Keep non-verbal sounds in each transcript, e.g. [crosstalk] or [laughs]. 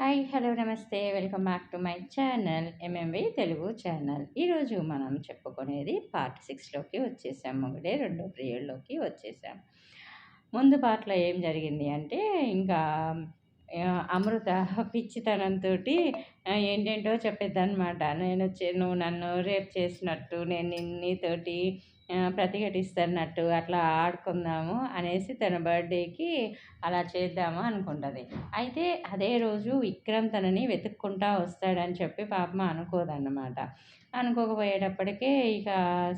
Hi hello నమస్తే. Welcome back to my channel MMV Telugu channel. ఈరోజు మనం చెప్పుకునేది పార్ట్ సిక్స్లోకి వచ్చేసాం ఒకటే రెండో పీరియడ్లోకి వచ్చేసాం. ముందు పార్ట్లో ఏం జరిగింది అంటే ఇంకా అమృత పిచ్చితనంతో ఏంటేంటో చెప్పేద్దనమాట నేను వచ్చి నువ్వు నన్ను రేప్ చేసినట్టు నేను నీతోటి ప్రతిఘటిస్తున్నట్టు అట్లా ఆడుకుందాము అనేసి తన బర్త్డేకి అలా చేద్దాము అనుకుంటుంది. అయితే అదే రోజు విక్రమ్ తనని వెతుక్కుంటా వస్తాడని చెప్పి పాపం అనుకోదన్నమాట. అనుకోకపోయేటప్పటికే ఇక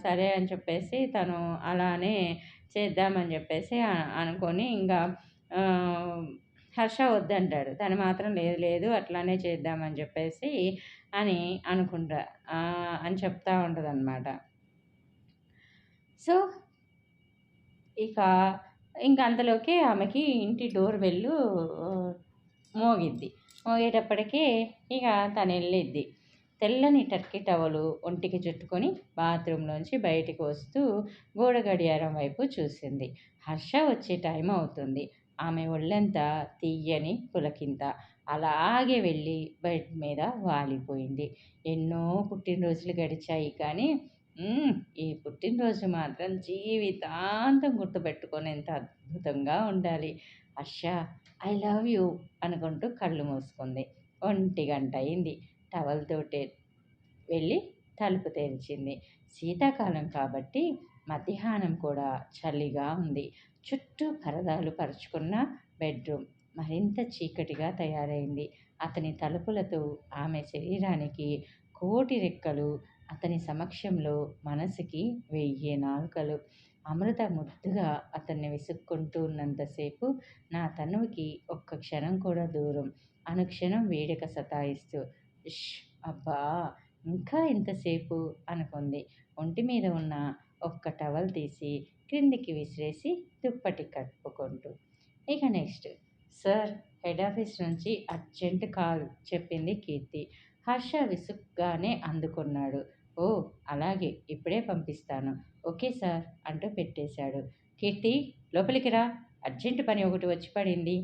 సరే అని చెప్పేసి తను అలానే చేద్దామని చెప్పేసి అనుకొని ఇంకా హర్ష వద్దంటాడు. తను మాత్రం లేదు లేదు అట్లానే చేద్దామని చెప్పేసి అని అనుకుంటా అని చెప్తా ఉంటుంది అనమాట సో ఇక ఇంక అంతలోకి ఆమెకి ఇంటి డోర్ వెళ్ళు మోగిద్ది. మోగేటప్పటికీ ఇక తను వెళ్ళిద్ది. తెల్లని టర్కీ టవలు ఒంటికి చుట్టుకొని బాత్రూంలోంచి బయటికి వస్తూ గోడ గడియారం వైపు చూసింది. హర్ష వచ్చే టైం అవుతుంది. ఆమె ఒళ్ళంతా తీయని పులకింత అలాగే వెళ్ళి బెడ్ మీద వాలిపోయింది. ఎన్నో పుట్టినరోజులు గడిచాయి కానీ పుట్టినరోజు మాత్రం జీవితాంతం గుర్తుపెట్టుకునేంత అద్భుతంగా ఉండాలి. హర్ష ఐ లవ్ యూ అనుకుంటూ కళ్ళు మూసుకుంది. ఒంటి గంట అయింది. టవల్తోటే వెళ్ళి తలుపు తెరిచింది. శీతాకాలం కాబట్టి మధ్యాహ్నం కూడా చలిగా ఉంది. చుట్టూ పరదాలు పరుచుకున్న బెడ్రూమ్ మరింత చీకటిగా తయారైంది. అతని తలుపులతో ఆమె శరీరానికి కోటి రెక్కలు అతని సమక్షంలో మనసుకి వెయ్యి నాలుకలు. అమృత ముద్దుగా అతన్ని విసుక్కుంటూ ఉన్నంతసేపు నా తనువుకి ఒక్క క్షణం కూడా దూరం. అనుక్షణం వేడిక సతాయిస్తూ ష్ అబ్బా! ఇంకా ఎంతసేపు అనుకుంది. ఒంటి మీద ఉన్న ఒక్క టవల్ తీసి క్రిందికి విసిరేసి దుప్పటి కట్టుకుంటూ ఇక నెక్స్ట్. సార్ హెడ్ ఆఫీస్ నుంచి అర్జెంట్ కాల్ చెప్పింది కీర్తి. హర్ష విసుగ్గానే అందుకున్నాడు. ఓ అలాగే. ఇప్పుడే పంపిస్తాను. ఓకే సార్ అంటూ పెట్టేశాడు. కీర్తి లోపలికి రా. అర్జెంటు పని ఒకటి వచ్చి పడింది.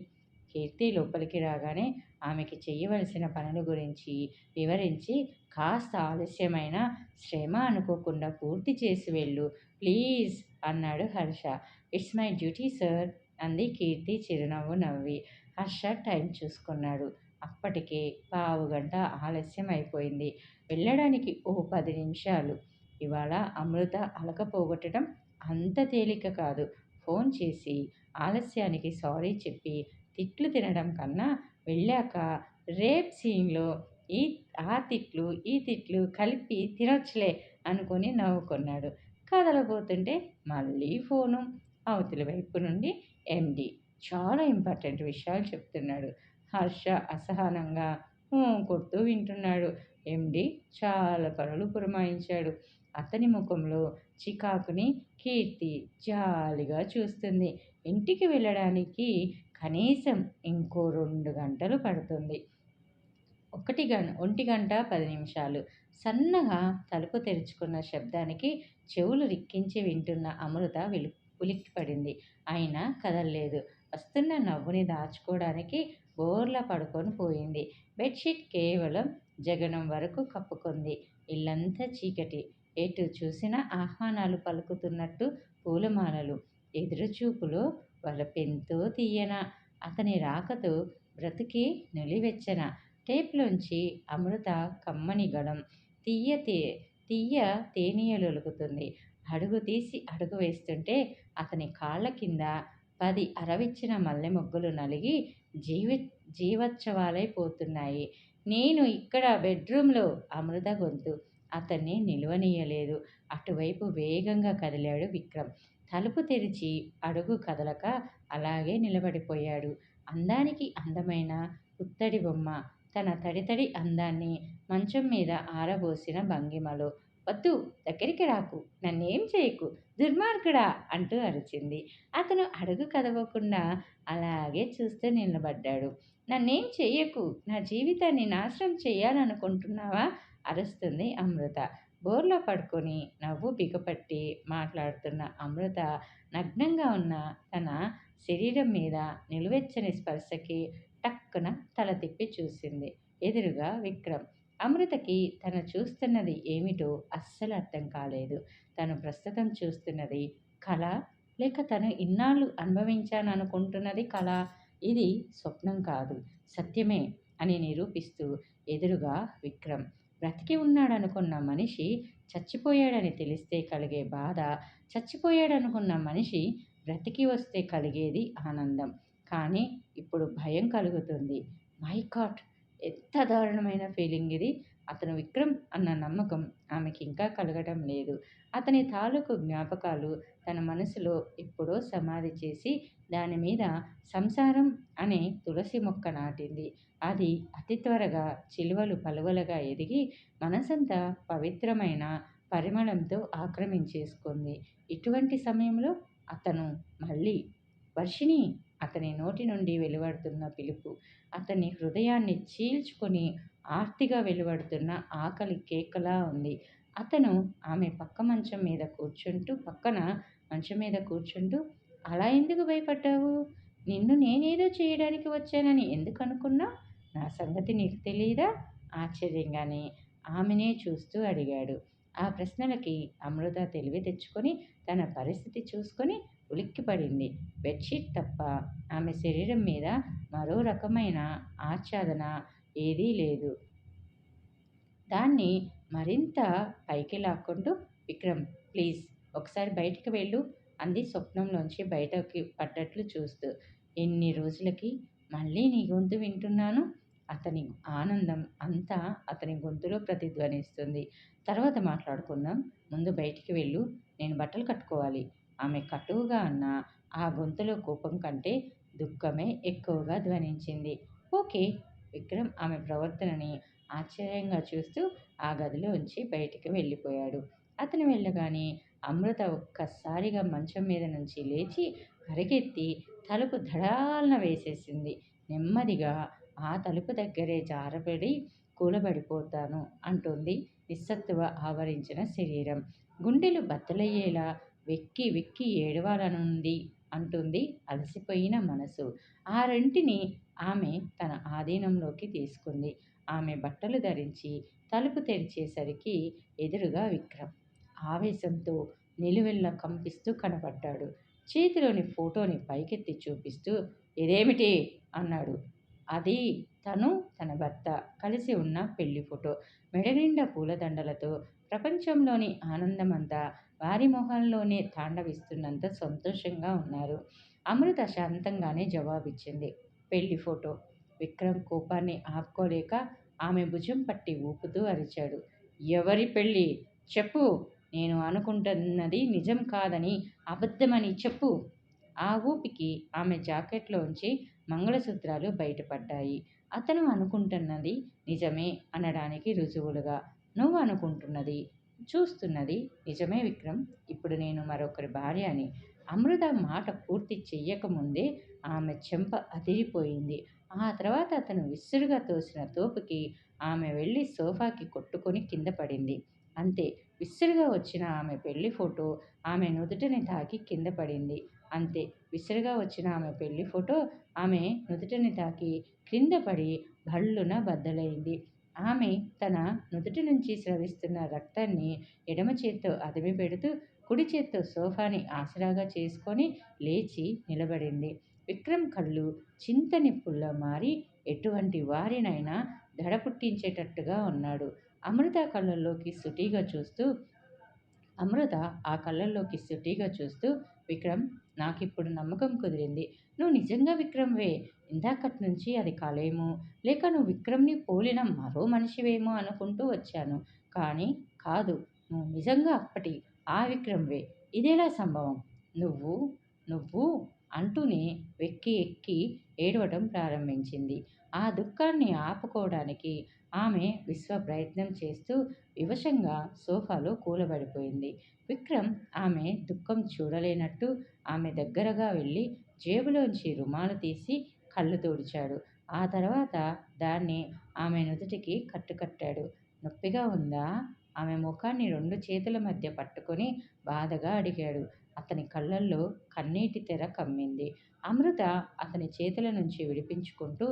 కీర్తి లోపలికి రాగానే ఆమెకి చేయవలసిన పనుల గురించి వివరించి కాస్త ఆలస్యమైన శ్రమ అనుకోకుండా పూర్తి చేసి వెళ్ళు. ప్లీజ్ అన్నాడు Harsha. It's my duty sir అంది కీర్తి చిరునవ్వు నవ్వి. హర్ష టైం చూసుకున్నాడు. అప్పటికే పావు గంట ఆలస్యం అయిపోయింది వెళ్ళడానికి ఓ పది నిమిషాలు. ఇవాళ అమృత అలక పోగొట్టడం అంత తేలిక కాదు. ఫోన్ చేసి ఆలస్యానికి సారీ చెప్పి తిట్లు తినడం కన్నా వెళ్ళాక రేప్ సీన్లో ఈ ఆ తిట్లు ఈ తిట్లు కలిపి తినొచ్చులే అనుకొని నవ్వుకున్నాడు కదలబోతుంటే మళ్ళీ ఫోను. అవతలి వైపు నుండి ఎండి. చాలా ఇంపార్టెంట్ విషయాలు చెప్తున్నాడు. హర్ష అసహనంగా కొడుతూ వింటున్నాడు. ఎండి చాలా పనులు పురమాయించాడు. అతని ముఖంలో చికాకుని కీర్తి జాలిగా చూస్తుంది. ఇంటికి వెళ్ళడానికి కనీసం ఇంకో రెండు గంటలు పడుతుంది. ఒకటి గం ఒంటి గంట పది నిమిషాలు. సన్నగా తలుపు తెరుచుకున్న శబ్దానికి చెవులు రిక్కించి వింటున్న అమృత వెలు ఉలిక్కిపడింది. అయినా కదలలేదు. వస్తున్న నవ్వుని దాచుకోవడానికి బోర్లా పడుకొని పోయింది. బెడ్షీట్ కేవలం జగనం వరకు కప్పుకుంది. ఇల్లంతా చీకటి. ఎటు చూసినా ఆహ్వానాలు పలుకుతున్నట్టు పూలమాలలు. ఎదురుచూపులో పెంతో తీయన అతని రాకతో బ్రతికి నులివెచ్చన. టేప్లోంచి అమృత కమ్మని గడం తీయ తే తీయ తేనీయలొలుకుతుంది అడుగు తీసి అడుగు వేస్తుంటే అతని కాళ్ళ కింద పది అరవిచ్చిన మల్లె మొగ్గలు నలిగి జీవి జీవోత్సవాలైపోతున్నాయి నేను ఇక్కడ బెడ్రూమ్లో అమృత గొంతు. అతన్ని నిలువనీయలేదు. అటువైపు వేగంగా కదిలాడు విక్రమ్. తలుపు తెరిచి అడుగు కదలక అలాగే నిలబడిపోయాడు. అందానికి అందమైన పుత్తడి బొమ్మ. తన తడితడి అందాన్ని మంచం మీద ఆరబోసిన భంగిమలో వద్దు దగ్గరికి రాకు నన్నేం చేయకు దుర్మార్గుడా అంటూ అరిచింది. అతను అడుగు కదవకుండా అలాగే చూస్తూ నిలబడ్డాడు. నన్నేం చెయ్యకు నా జీవితాన్ని నాశనం చేయాలనుకుంటున్నావా? అరుస్తుంది అమృత. బోర్లో పడుకొని నవ్వు బిగపట్టి మాట్లాడుతున్న అమృత నగ్నంగా ఉన్న తన శరీరం మీద నిలువెచ్చని స్పర్శకి టక్కున తల తిప్పి చూసింది. ఎదురుగా విక్రమ్. అమృతకి తను చూస్తున్నది ఏమిటో అస్సలు అర్థం కాలేదు. తను ప్రస్తుతం చూస్తున్నది కళ లేక తను ఇన్నాళ్ళు అనుభవించాననుకుంటున్నది కళ? ఇది స్వప్నం కాదు సత్యమే అని నిరూపిస్తూ ఎదురుగా విక్రమ్. బ్రతికి ఉన్నాడనుకున్న మనిషి చచ్చిపోయాడని తెలిస్తే కలిగే బాధ చచ్చిపోయాడనుకున్న మనిషి బ్రతికి వస్తే కలిగేది ఆనందం. కానీ ఇప్పుడు భయం కలుగుతుంది. మై కాట్ ఎంత దారుణమైన ఫీలింగ్ ఇది. అతను విక్రమ్ అన్న నమ్మకం ఆమెకి ఇంకా కలగటం లేదు. అతని తాలూకు జ్ఞాపకాలు తన మనసులో ఎప్పుడో సమాధి చేసి దాని మీద సంసారం అనే తులసి మొక్క నాటింది. అది అతి త్వరగా చిలువలు పలువలుగా ఎదిగి మనసంతా పవిత్రమైన పరిమళంతో ఆక్రమించేసుకుంది. ఇటువంటి సమయంలో అతను మళ్ళీ వర్షిణి అతని నోటి నుండి వెలువడుతున్న పిలుపు అతని హృదయాన్ని చీల్చుకొని ఆర్తిగా వెలువడుతున్న ఆకలి కేకలా ఉంది. అతను ఆమె పక్క మంచం మీద కూర్చుంటూ పక్కన మంచం మీద కూర్చుంటూ అలా ఎందుకు భయపడ్డావు? నిన్ను నేనేదో చేయడానికి వచ్చానని ఎందుకు అనుకున్నా నా సంగతి నీకు తెలియదా ఆశ్చర్యంగానే ఆమెనే చూస్తూ అడిగాడు. ఆ ప్రశ్నలకి అమృత తెలివి తెచ్చుకొని తన పరిస్థితి చూసుకొని ఉలిక్కిపడింది. బెడ్షీట్ తప్ప ఆమె శరీరం మీద మరో రకమైన ఆచ్ఛాదన ఏదీ లేదు. దాన్ని మరింత పైకి లాక్కుంటూ విక్రమ్ ప్లీజ్ ఒకసారి బయటికి వెళ్ళు అంది స్వప్నంలోంచి బయటకి పడ్డట్లు చూస్తూ. ఎన్ని రోజులకి మళ్ళీ నీ గొంతు వింటున్నాను. అతని ఆనందం అంతా అతని గొంతులో ప్రతిధ్వనిస్తుంది. తర్వాత మాట్లాడుకుందాం. ముందు బయటికి వెళ్ళు. నేను బట్టలు కట్టుకోవాలి. ఆమె కటువుగా అన్న ఆ గొంతులో కోపం కంటే దుఃఖమే ఎక్కువగా ధ్వనించింది. ఓకే విక్రమ్ ఆమె ప్రవర్తనని ఆశ్చర్యంగా చూస్తూ ఆ గదిలో ఉంచి బయటికి వెళ్ళిపోయాడు. అతను వెళ్ళగానే అమృత ఒక్కసారిగా మంచం మీద నుంచి లేచి పరిగెత్తి తలుపు ధడాలన వేసేసింది. నెమ్మదిగా ఆ తలుపు దగ్గరే జారబడి కూలబడిపోతాను అంటుంది నిస్సత్తువ ఆవరించిన శరీరం. గుండెలు బద్దలయ్యేలా వెక్కి వెక్కి ఏడవాలనుంది అంటుంది అలసిపోయిన మనసు. ఆ రెంటిని ఆమె తన ఆధీనంలోకి తీసుకుంది. ఆమె బట్టలు ధరించి తలుపు తెరిచేసరికి ఎదురుగా విక్రమ్ ఆవేశంతో నిలువెల్ల కంపిస్తూ కనపడ్డాడు. చేతిలోని ఫోటోని పైకెత్తి చూపిస్తూ ఇదేమిటి? అన్నాడు. అది తను తన భర్త కలిసి ఉన్న పెళ్ళి ఫోటో. మెడనిండా పూలదండలతో ప్రపంచంలోని ఆనందమంతా వారి మొహంలోనే తాండవిస్తున్నంత సంతోషంగా ఉన్నారు. అమృత శాంతంగానే జవాబిచ్చింది. పెళ్ళి ఫోటో. విక్రమ్ కోపాన్ని ఆపుకోలేక ఆమె భుజం పట్టి ఊపుతూ అరిచాడు. ఎవరి పెళ్ళి చెప్పు. నేను అనుకుంటున్నది నిజం కాదని అబద్ధమని చెప్పు. ఆ ఊపికి ఆమె జాకెట్లోంచి మంగళసూత్రాలు బయటపడ్డాయి. అతను అనుకుంటున్నది నిజమే అనడానికి రుజువులుగా. నువ్వు అనుకుంటున్నది చూస్తున్నది. నిజమే విక్రమ్ ఇప్పుడు నేను మరొకరి భార్య అని అమృత మాట పూర్తి చెయ్యకముందే ఆమె చెంప అదిరిపోయింది. ఆ తర్వాత అతను విసురుగా తోసిన తోపుకి ఆమె వెళ్ళి సోఫాకి కొట్టుకొని కింద పడింది. అంతే విసురుగా వచ్చిన ఆమె పెళ్ళి ఫోటో ఆమె నుదుటిని తాకి కింద పడింది. అంతే విసురుగా వచ్చిన ఆమె పెళ్ళి ఫోటో ఆమె నుదుటిని తాకి క్రింద పడి భళ్ళున బద్దలైంది. ఆమె తన నుదుటి నుంచి స్రవిస్తున్న రక్తాన్ని ఎడమ చేత్తో అదిమి పెడుతూ కుడి చేత్తో సోఫాని ఆసరాగా చేసుకొని లేచి నిలబడింది. విక్రమ్ కళ్ళు చింతని పుల్ల మారి ఎటువంటి వారినైనా దడ పుట్టించేటట్టుగా ఉన్నాడు. అమృత కళ్ళల్లోకి సుటీగా చూస్తూ అమృత ఆ కళ్ళల్లోకి సుటిగా చూస్తూ విక్రమ్ నాకిప్పుడు నమ్మకం కుదిరింది. నువ్వు నిజంగా విక్రమ్వే? ఇందాకటి నుంచి అది కాలేమో? లేక నువ్వు విక్రమ్ని పోలిన మరో మనిషివేమో? అనుకుంటూ వచ్చాను. కానీ కాదు నువ్వు నిజంగా అప్పటి ఆ విక్రమ్వే. ఇదేలా సంభవం? నువ్వు నువ్వు? అంటూనే వెక్కి ఎక్కి ఏడవటం ప్రారంభించింది. ఆ దుఃఖాన్ని ఆపుకోవడానికి ఆమె విశ్వ ప్రయత్నం చేస్తూ వివశంగా సోఫాలో కూలబడిపోయింది. విక్రమ్ ఆమె దుఃఖం చూడలేనట్టు ఆమె దగ్గరగా వెళ్ళి జేబులోంచి రుమాలు తీసి కళ్ళు తుడిచాడు. ఆ తర్వాత దాన్ని ఆమె నుదుటికి కట్టుకట్టాడు. నొప్పిగా ఉందా? ఆమె ముఖాన్ని రెండు చేతుల మధ్య పట్టుకొని బాధగా అడిగాడు. అతని కళ్ళల్లో కన్నీటి తెర కమ్మింది. అమృత అతని చేతుల నుంచి విడిపించుకుంటూ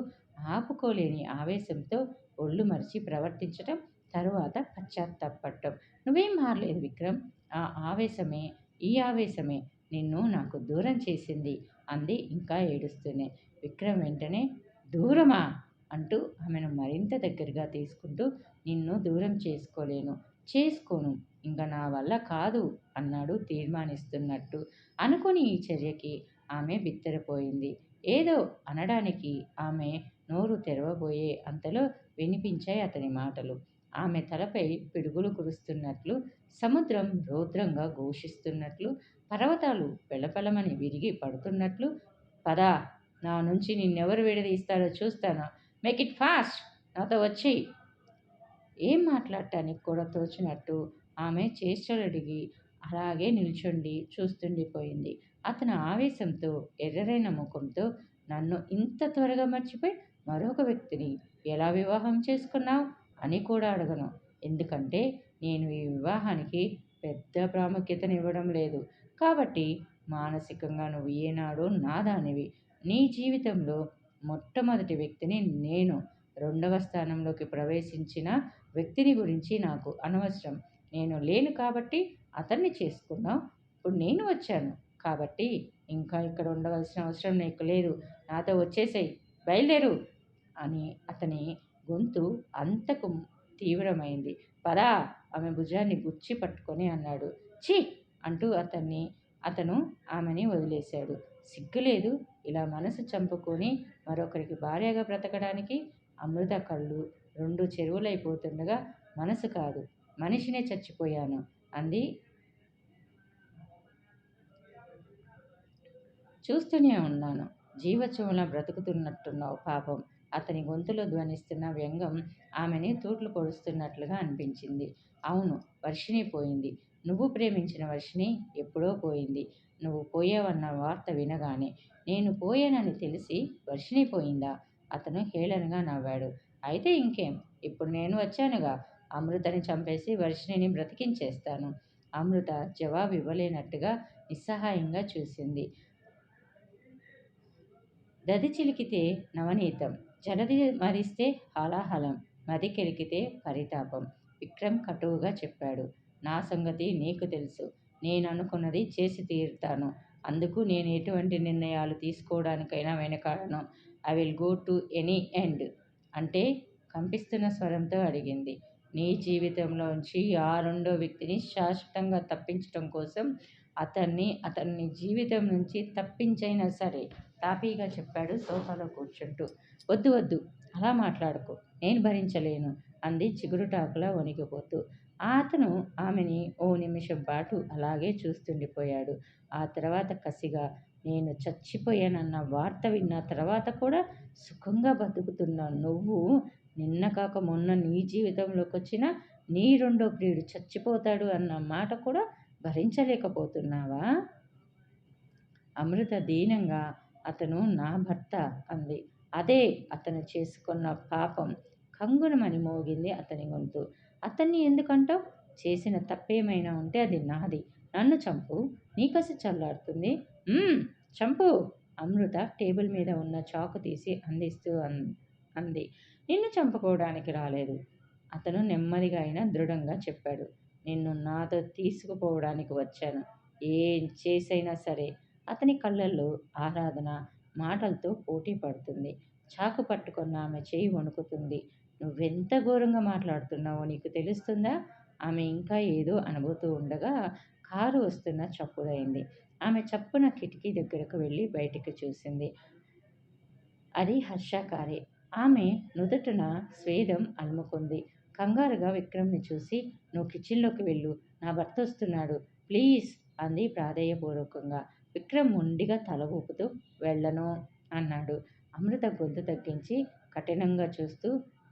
ఆపుకోలేని ఆవేశంతో ఒళ్ళు మరిచి ప్రవర్తించటం తరువాత పశ్చాత్తాపడటం నువ్వేం మారలేదు విక్రమ్? ఆ ఆవేశమే ఈ ఆవేశమే నిన్ను నాకు దూరం చేసింది. అంది ఇంకా ఏడుస్తూనే. విక్రమ్ వెంటనే దూరమా? అంటూ ఆమెను మరింత దగ్గరగా తీసుకుంటూ నిన్ను దూరం చేసుకోలేను. చేసుకోను. ఇంకా నా వల్ల కాదు అన్నాడు తీర్మానిస్తున్నట్టు. అనుకుని ఈ చర్యకి ఆమె బిత్తరపోయింది. ఏదో అనడానికి ఆమె నోరు తెరవబోయే అంతలో వినిపించాయి అతని మాటలు. ఆమె తలపై పిడుగులు కురుస్తున్నట్లు సముద్రం రౌద్రంగా ఘోషిస్తున్నట్లు పర్వతాలు పెళ్ళపెళ్ళమని విరిగి పడుతున్నట్లు. పదా నా నుంచి నిన్నెవరు విడదీస్తారో చూస్తాను. మేక్ ఇట్ ఫాస్ట్ నాతో వచ్చి. ఏం మాట్లాడటానికి కూడా తోచినట్టు ఆమె చేష్టలడిగి అలాగే నిల్చుండి చూస్తుండిపోయింది. అతను ఆవేశంతో ఎర్రరైన ముఖంతో నన్ను ఇంత త్వరగా మర్చిపోయి మరొక వ్యక్తిని ఎలా వివాహం చేసుకున్నావు? అని కూడా అడగను. ఎందుకంటే నేను ఈ వివాహానికి పెద్ద ప్రాముఖ్యతనివ్వడం లేదు. కాబట్టి మానసికంగా నువ్వు ఏనాడో నాదానివి. నీ జీవితంలో మొట్టమొదటి వ్యక్తిని నేను. రెండవ స్థానంలోకి ప్రవేశించిన వ్యక్తిని గురించి నాకు అనవసరం. నేను లేను కాబట్టి అతన్ని చేసుకున్నావు. ఇప్పుడు నేను వచ్చాను. కాబట్టి ఇంకా ఇక్కడ ఉండవలసిన అవసరం నీకు లేదు. నాతో వచ్చేసేయి. బయలుదేరు అని అతని గొంతు అంతకు తీవ్రమైంది. పదా! ఆమె భుజాన్ని గుచ్చి పట్టుకొని అన్నాడు. ఛీ! అంటూ అతన్ని అతను ఆమెని వదిలేశాడు. సిగ్గులేదు ఇలా మనసు చంపుకొని మరొకరికి భార్యగా బ్రతకడానికి అమృత కళ్ళు రెండు చెరువులైపోతుండగా మనసు కాదు మనిషినే చచ్చిపోయాను అంది. చూస్తూనే ఉన్నాను. జీవచముల బ్రతుకుతున్నట్టున్నావు పాపం. అతని గొంతులో ధ్వనిస్తున్న వ్యంగం ఆమెని తూట్లు పొడుస్తున్నట్లుగా అనిపించింది. అవును వర్షిణి పోయింది. నువ్వు ప్రేమించిన వర్షిణి ఎప్పుడో పోయింది. నువ్వు పోయావన్న వార్త వినగానే నేను పోయానని తెలిసి వర్షిణి పోయిందా? అతను హేళనగా నవ్వాడు. అయితే ఇంకేం? ఇప్పుడు నేను వచ్చానుగా. అమృతని చంపేసి వర్షిణిని బ్రతికించేస్తాను. అమృత జవాబు ఇవ్వలేనట్టుగా నిస్సహాయంగా చూసింది. దది చిలికితే నవనీతం. జలది మరిస్తే హాలాహలం మది కెలికితే పరితాపం. విక్రమ్ కటువుగా చెప్పాడు. నా సంగతి నీకు తెలుసు. నేను అనుకున్నది చేసి తీరుతాను. అందుకు నేను ఎటువంటి నిర్ణయాలు తీసుకోవడానికైనా వెనకాడను. I will go to any end అంటే కంపిస్తున్న స్వరంతో అడిగింది. నీ జీవితంలోంచి ఆ రెండో వ్యక్తిని శాశ్వతంగా తప్పించడం కోసం అతన్ని అతన్ని జీవితం నుంచి తప్పించైనా సరే తాపీగా చెప్పాడు సోఫాలో కూర్చుంటూ. వద్దు వద్దు అలా మాట్లాడుకో నేను భరించలేను అంది చిగురుటాకులా వణికిపోతూ. అతను ఆమెని ఓ నిమిషం పాటు అలాగే చూస్తుండిపోయాడు. ఆ తర్వాత కసిగా నేను చచ్చిపోయానన్న వార్త విన్న తర్వాత కూడా సుఖంగా బతుకుతున్న నువ్వు నిన్న కాక మొన్న నీ జీవితంలోకి వచ్చిన నీ రెండో ప్రియుడు చచ్చిపోతాడు అన్న మాట కూడా భరించలేకపోతున్నావా? అమృత దీనంగా అతను నా భర్త అంది. అదే అతను చేసుకున్న పాపం. కంగునమని మోగింది అతని గొంతు. అతన్ని ఎందుకంటావు? చేసిన తప్పేమైనా ఉంటే అది నాది. నన్ను చంపు. నీకసి చల్లారుతుంది. చంపు. అమృత టేబుల్ మీద ఉన్న చాకు తీసి అందిస్తూ అంది. నిన్ను చంపుకోవడానికి రాలేదు. అతను నెమ్మదిగా అయినా దృఢంగా చెప్పాడు. నిన్ను నాతో తీసుకుపోవడానికి వచ్చాను. ఏం చేసైనా సరే అతని కళ్ళల్లో ఆరాధన మాటలతో పోటీ పడుతుంది. చాకు పట్టుకున్న ఆమె చేయి వణుకుతుంది. నువ్వెంత ఘోరంగా మాట్లాడుతున్నావో నీకు తెలుస్తుందా? ఆమె ఇంకా ఏదో అనుభూతూ ఉండగా కారు వస్తున్న చప్పుడైంది. ఆమె చప్పున కిటికీ దగ్గరకు వెళ్ళి బయటికి చూసింది. అది హర్ష కారే. ఆమె నుదుటన స్వేదం అలుముకుంది. కంగారుగా విక్రమ్ని చూసి నువ్వు కిచెన్లోకి వెళ్ళు నా భర్త వస్తున్నాడు ప్లీజ్ అంది ప్రాధేయపూర్వకంగా. విక్రమ్ మొండిగా తల ఊపుతూ వెళ్ళను అన్నాడు. అమృత గొంతు తగ్గించి కఠినంగా చూస్తూ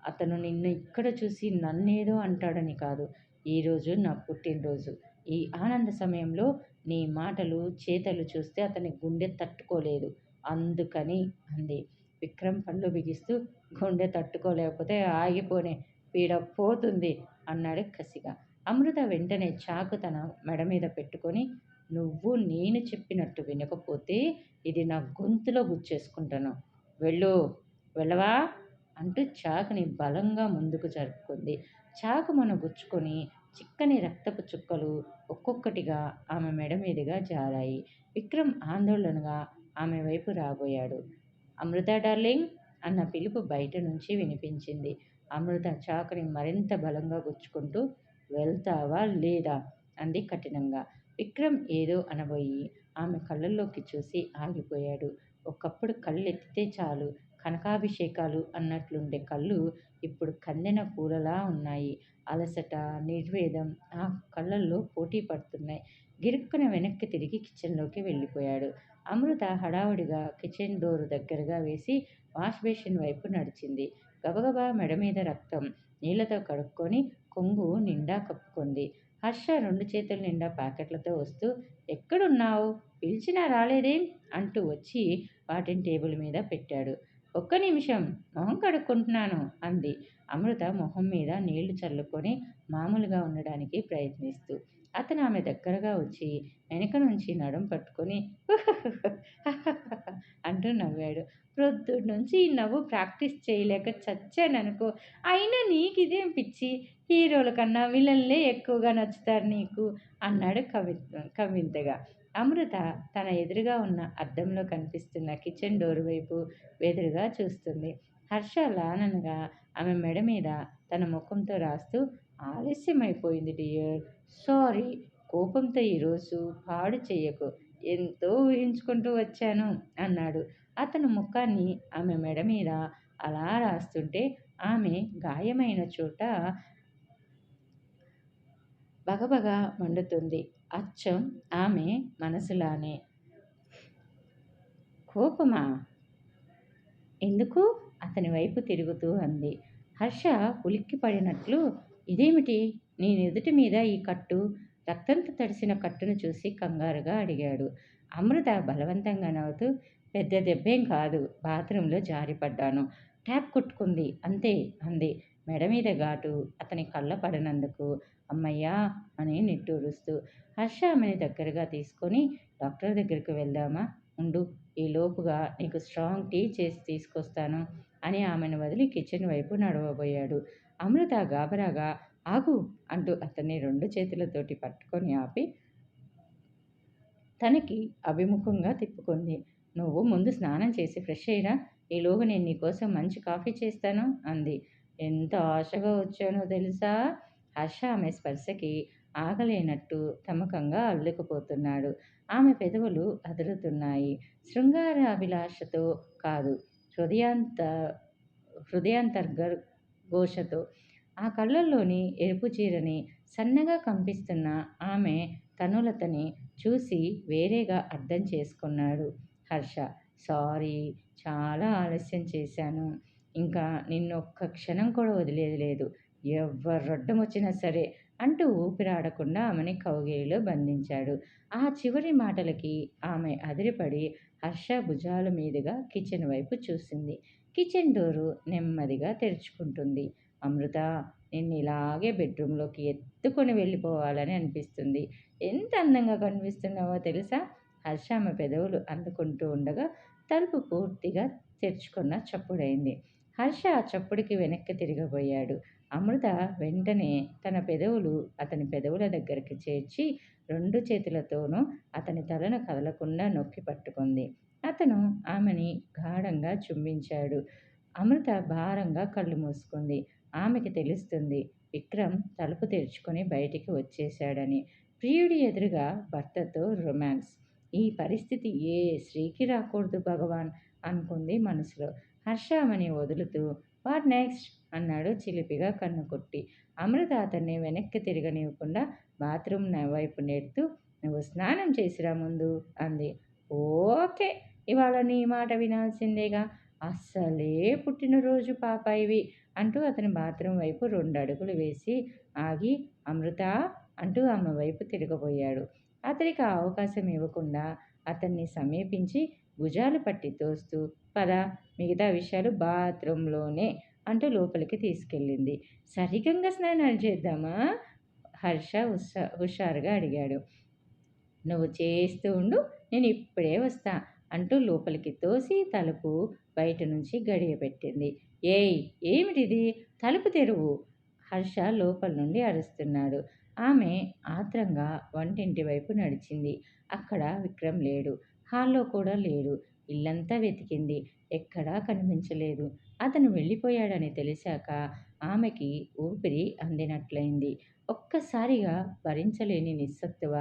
అతను నిన్ను ఇక్కడ చూసి నన్నేదో అంటాడని కాదు ఈరోజు నా పుట్టినరోజు. ఈ ఆనంద సమయంలో నీ మాటలు చేతలు చూస్తే అతని గుండె తట్టుకోలేదు. అందుకని అంది. విక్రమ్ పళ్ళు బిగిస్తూ గుండె తట్టుకోలేకపోతే ఆగిపోనే పీడ పోతుంది అన్నాడు కసిగా. అమృత వెంటనే చాకు తన మెడ మీద పెట్టుకొని నువ్వు నేను చెప్పినట్టు వినకపోతే ఇది నా గొంతులో గుచ్చేసుకుంటాను. వెళ్ళు వెళ్ళవా? అంటూ చాకుని బలంగా ముందుకు జరుపుకుంది. చాకు మన గుచ్చుకొని చిక్కని రక్తపు చుక్కలు ఒక్కొక్కటిగా ఆమె మెడ మీదుగా జారాయి. విక్రమ్ ఆందోళనగా ఆమె వైపు రాబోయాడు. అమృత డార్లింగ్ అన్న పిలుపు బయట నుంచి వినిపించింది. అమృత చాకుని మరింత బలంగా గుచ్చుకుంటూ వెళ్తావా లేదా అంది కఠినంగా. విక్రమ్ ఏదో అనబోయి ఆమె కళ్ళల్లోకి చూసి ఆగిపోయాడు. ఒకప్పుడు కళ్ళు ఎత్తితే చాలు కనకాభిషేకాలు అన్నట్లుండే కళ్ళు ఇప్పుడు కందెన పూలలా ఉన్నాయి. అలసట నిర్వేదం ఆ కళ్ళల్లో పోటీ పడుతున్నాయి. గిరుక్కున వెనక్కి తిరిగి కిచెన్లోకి వెళ్ళిపోయాడు. అమృత హడావుడిగా కిచెన్ డోర్ దగ్గరగా వేసి వాష్ బేసిన్ వైపు నడిచింది. గబగబా మెడ మీద రక్తం నీళ్ళతో కడుక్కొని కొంగు నిండా కప్పుకుంది. హర్ష రెండు చేతుల నిండా ప్యాకెట్లతో వస్తూ ఎక్కడున్నావు? పిలిచినా రాలేదేం? అంటూ వచ్చి వాటిని టేబుల్ మీద పెట్టాడు. ఒక్క నిమిషం మొహం కడుక్కుంటున్నాను అంది. అమృత మొహం మీద నీళ్ళు చల్లుకొని మామూలుగా ఉండడానికి ప్రయత్నిస్తూ అతను ఆమె దగ్గరగా వచ్చి వెనక నుంచి నడుం పట్టుకొని [laughs] అంటూ నవ్వాడు. ప్రొద్దు నుంచి ఈ నవ్వు ప్రాక్టీస్ చేయలేక చచ్చాననుకో అయినా నీకు ఇదేం పిచ్చి. హీరోల కన్నా విలన్లే ఎక్కువగా నచ్చుతారు నీకు అన్నాడు కవి కవింతగా. అమృత తన ఎదురుగా ఉన్న అద్దంలో కనిపిస్తున్న కిచెన్ డోర్ వైపు వెదురుగా చూస్తుంది. హర్ష లాననగా ఆమె మెడ మీద తన ముఖంతో రాస్తూ ఆలస్యమైపోయింది డియర్. సారీ కోపంతో ఈరోజు పాడు చెయ్యకు. ఎంతో ఊహించుకుంటూ వచ్చాను అన్నాడు. అతను ముఖాన్ని ఆమె మెడ మీద అలా రాస్తుంటే ఆమె గాయమైన చోట బగబగ మండుతుంది. అచ్చం ఆమె మనసులానే. కోపమా? ఎందుకు? అతని వైపు తిరుగుతూ అంది. హర్ష ఉలిక్కి పడినట్లు ఇదేమిటి? నీ ఎదుటి మీద ఈ కట్టు రక్తంతో తడిసిన కట్టును చూసి కంగారుగా అడిగాడు. అమృత బలవంతంగా నవ్వుతూ పెద్ద దెబ్బేం కాదు బాత్రూంలో జారిపడ్డాను. ట్యాప్ కొట్టుకుంది. అంతే అంది మెడ మీద ఘాటు. అతని కళ్ళ పడినందుకు అమ్మయ్యా అని నిట్టూరుస్తూ హర్ష ఆమెని దగ్గరగా తీసుకొని డాక్టర్ దగ్గరికి వెళ్దామా? ఉండు ఈ లోపుగా నీకు స్ట్రాంగ్ టీ చేసి తీసుకొస్తాను అని ఆమెను వదిలి కిచెన్ వైపు నడవబోయాడు. అమృత గాబరాగా ఆగు అంటూ అతన్ని రెండు చేతులతోటి పట్టుకొని ఆపి తనకి అభిముఖంగా తిప్పుకుంది. నువ్వు ముందు స్నానం చేసి ఫ్రెష్ అయ్యిరా. ఈలోగా నేను నీకోసం మంచి కాఫీ చేస్తాను అంది. ఎంత ఆశగా వచ్చానో తెలుసా హర్ష ఆమె స్పర్శకి ఆగలేనట్టు తమకంగా అల్లుకుపోతున్నాడు. ఆమె పెదవులు అదురుతున్నాయి. శృంగార అభిలాషతో కాదు హృదయాంత హృదయాంతర్గ ఘోషతో ఆ కళ్ళల్లోని ఎరుపు చీరని సన్నగా కంపిస్తున్న ఆమె తనులతని చూసి వేరేగా అర్థం చేసుకున్నాడు. హర్ష సారీ చాలా ఆలస్యం చేశాను. ఇంకా నిన్నొక్క క్షణం కూడా వదిలేది లేదు. ఎవరు వచ్చినా సరే అంటూ ఊపిరాడకుండా ఆమెని కౌగిలిలో బంధించాడు. ఆ చివరి మాటలకి ఆమె అదిరిపడి హర్ష భుజాల మీదుగా కిచెన్ వైపు చూసింది. కిచెన్ డోరు నెమ్మదిగా తెరుచుకుంటుంది. అమృత నిన్ను ఇలాగే బెడ్రూమ్లోకి ఎత్తుకొని వెళ్ళిపోవాలని అనిపిస్తుంది. ఎంత అందంగా కనిపిస్తున్నావో తెలుసా హర్ష పెదవులు అందుకుంటూ ఉండగా తలుపు పూర్తిగా తెరుచుకున్న చప్పుడైంది. హర్ష ఆ చప్పుడికి వెనక్కి తిరగబోయాడు అమృత వెంటనే తన పెదవులు అతని పెదవుల దగ్గరికి చేర్చి రెండు చేతులతోనూ అతని తలను కదలకుండా నొక్కి పట్టుకుంది. అతను ఆమెని గాఢంగా చుంబించాడు. అమృత భారంగా కళ్ళు మూసుకుంది. ఆమెకి తెలుస్తుంది విక్రమ్ తలుపు తెరుచుకొని బయటికి వచ్చేశాడని. ప్రియుడి ఎదురుగా భర్తతో రొమాన్స్. ఈ పరిస్థితి ఏ స్త్రీకి రాకూడదు భగవాన్ అనుకుంది మనసులో. హర్షామని వదులుతూ వాట్ నెక్స్ట్? అన్నాడు చిలిపిగా కన్ను కొట్టి. అమృత అతన్ని వెనక్కి తిరగనివ్వకుండా బాత్రూమ్ వైపు నెడుతూ నువ్వు స్నానం చేసిరా ముందు? అంది. ఓకే. ఇవాళ నీ మాట వినాల్సిందేగా? అస్సలే పుట్టినరోజు పాప ఇవి అంటూ అతని బాత్రూమ్ వైపు రెండు అడుగులు వేసి ఆగి అమృత అంటూ ఆమె వైపు తిరగబోయాడు అతనికి ఆ అవకాశం ఇవ్వకుండా అతన్ని సమీపించి భుజాలు పట్టి తోస్తూ పద మిగతా విషయాలు బాత్రూంలోనే అంటూ లోపలికి తీసుకెళ్ళింది. సరిగంగా స్నానాలు చేద్దామా? హర్ష హుషా హుషారుగా అడిగాడు. నువ్వు చేస్తూ ఉండు నేను ఇప్పుడే వస్తా. అంటూ లోపలికి తోసి తలుపు బయట నుంచి గడియబెట్టింది. ఏయ్! ఏమిటిది? తలుపు తెరువు! హర్ష లోపల నుండి అరుస్తున్నాడు. ఆమె ఆత్రంగా వంటింటి వైపు నడిచింది. అక్కడ విక్రమ్ లేడు. హాల్లో కూడా లేడు. ఇల్లంతా వెతికింది. ఎక్కడా కనిపించలేదు. అతను వెళ్ళిపోయాడని తెలిసాక ఆమెకి ఊపిరి అందినట్లయింది. ఒక్కసారిగా భరించలేని నిస్సత్తువ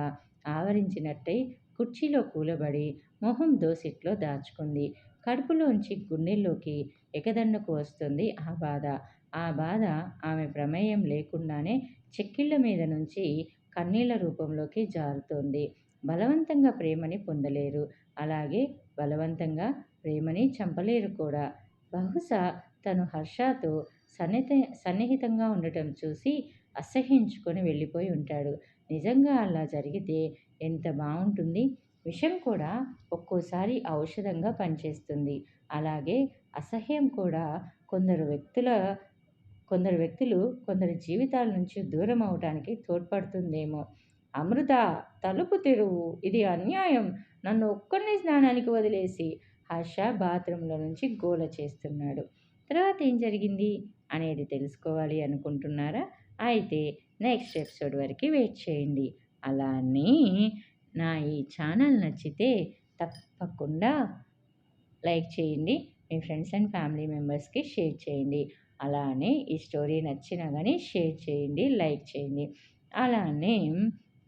ఆవరించినట్టయి కుర్చీలో కూలబడి మొహం దోసిట్లో దాచుకుంది. కడుపులోంచి గుండెల్లోకి ఎగదన్నుకు వస్తుంది ఆ బాధ. ఆ బాధ ఆమె ప్రమేయం లేకుండానే చెక్కిళ్ళ మీద నుంచి కన్నీళ్ళ రూపంలోకి జారుతోంది. బలవంతంగా ప్రేమని పొందలేరు. అలాగే బలవంతంగా ప్రేమని చంపలేరు కూడా. బహుశా తను హర్షతో సన్నిహిత సన్నిహితంగా ఉండటం చూసి అసహించుకొని వెళ్ళిపోయి ఉంటాడు. నిజంగా అలా జరిగితే ఎంత బాగుంటుంది. విషం కూడా ఒక్కోసారి ఔషధంగా పనిచేస్తుంది. అలాగే అసహ్యం కూడా కొందరు వ్యక్తుల కొందరు వ్యక్తులు కొందరి జీవితాల నుంచి దూరం అవడానికి తోడ్పడుతుందేమో. అమృత తలుపు తెరువు ఇది అన్యాయం. నన్ను ఒక్కరిని స్నానానికి వదిలేసి హర్ష బాత్రూంలో నుంచి గోల చేస్తున్నాడు. తర్వాత ఏం జరిగింది అనేది తెలుసుకోవాలి అనుకుంటున్నారా? అయితే నెక్స్ట్ ఎపిసోడ్ వరకు వెయిట్ చేయండి. అలానే నా ఈ ఛానల్ నచ్చితే తప్పకుండా లైక్ చేయండి మీ ఫ్రెండ్స్ అండ్ ఫ్యామిలీ మెంబర్స్కి షేర్ చేయండి. అలానే ఈ స్టోరీ నచ్చినా కానీ షేర్ చేయండి లైక్ చేయండి. అలానే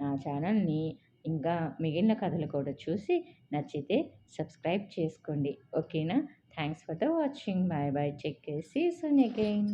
నా ఛానల్ని ఇంకా మిగిలిన కథలు కూడా చూసి నచ్చితే సబ్స్క్రైబ్ చేసుకోండి. ఓకేనా? Thanks for the watching. Bye bye. Check చేసి సూన్ అగైన్.